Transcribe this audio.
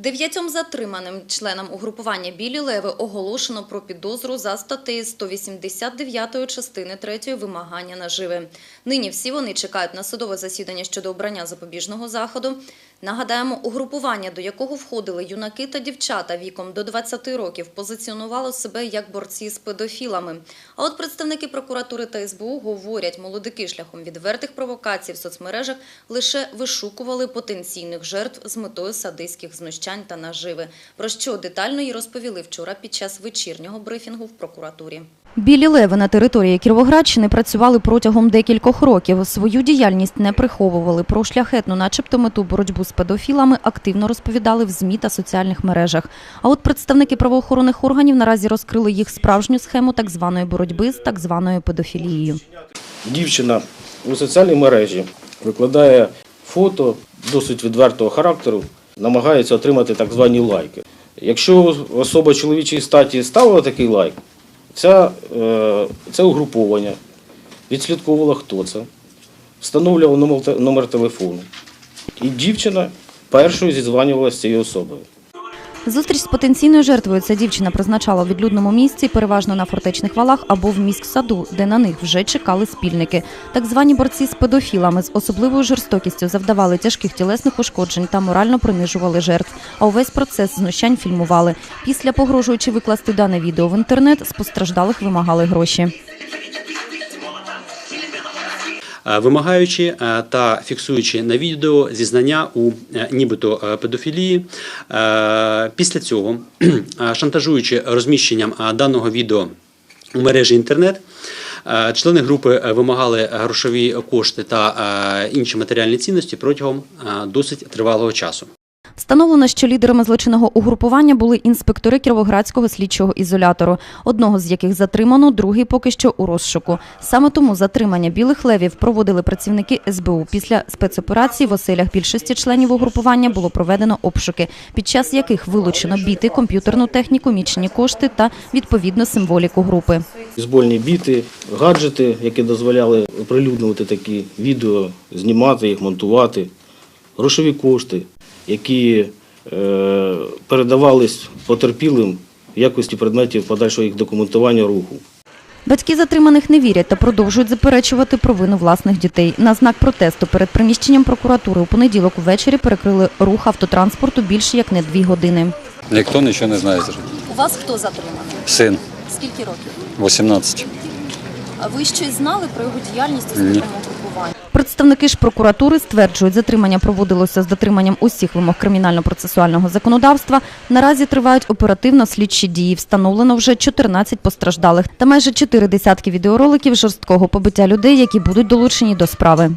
Дев'ятьом затриманим членам угрупування «Білі леви» оголошено про підозру за статтею 189 частини 3 вимагання наживи. Нині всі вони чекають на судове засідання щодо обрання запобіжного заходу. Нагадаємо, угрупування, до якого входили юнаки та дівчата віком до 20 років, позиціонувало себе як борці з педофілами. А от представники прокуратури та СБУ говорять, молодики шляхом відвертих провокацій в соцмережах лише вишукували потенційних жертв з метою садистських знущань та наживи, про що детально й розповіли вчора під час вечірнього брифінгу в прокуратурі. Білі леви на території Кіровоградщини працювали протягом декількох років. Свою діяльність не приховували. Про шляхетну, начебто, мету боротьбу з педофілами активно розповідали в ЗМІ та соціальних мережах. А от представники правоохоронних органів наразі розкрили їх справжню схему так званої боротьби з так званою педофілією. Дівчина у соціальній мережі викладає фото досить відвертого характеру, намагається отримати так звані лайки. Якщо особа чоловічої статі ставила такий лайк, ця, е, це угруповання відслідковувало, хто це, встановлювало номер, номер телефону. І дівчина першою зізванювалася з цією особою. Зустріч з потенційною жертвою ця дівчина призначала у відлюдному місці, переважно на фортечних валах або в міськсаду, де на них вже чекали спільники. Так звані борці з педофілами з особливою жорстокістю завдавали тяжких тілесних ушкоджень та морально принижували жертв. А увесь процес знущань фільмували. Після погрожуючи викласти дане відео в інтернет, з постраждалих вимагали гроші. Е, вимагаючи е, та фіксуючи на відео зізнання у е, нібито педофілії. Після цього, шантажуючи розміщенням даного відео у мережі інтернет, члени групи вимагали грошові кошти та інші матеріальні цінності протягом досить тривалого часу. Встановлено, що лідерами злочинного угрупування були інспектори Кіровоградського слідчого ізолятору, одного з яких затримано, другий поки що у розшуку. Саме тому затримання білих левів проводили працівники СБУ. Після спецоперації в оселях більшості членів угрупування було проведено обшуки, під час яких вилучено біти, комп'ютерну техніку, мічні кошти та відповідно символіку групи. Бейсбольні біти, гаджети, які дозволяли оприлюднювати такі відео, знімати їх, монтувати, грошові кошти, які е, передавались потерпілим в якості предметів подальшого їх документування руху. Батьки затриманих не вірять та продовжують заперечувати провину власних дітей. На знак протесту перед приміщенням прокуратури у понеділок увечері перекрили рух автотранспорту більше як не дві години. Ніхто нічого не знає. У вас хто затриманий? Син Скільки років? 18. А ви щось знали про його діяльність Ні. Представники ж прокуратури стверджують, затримання проводилося з дотриманням усіх вимог кримінально-процесуального законодавства. Наразі тривають оперативно-слідчі дії. Встановлено вже 14 постраждалих та майже чотири десятки відеороликів жорсткого побиття людей, які будуть долучені до справи.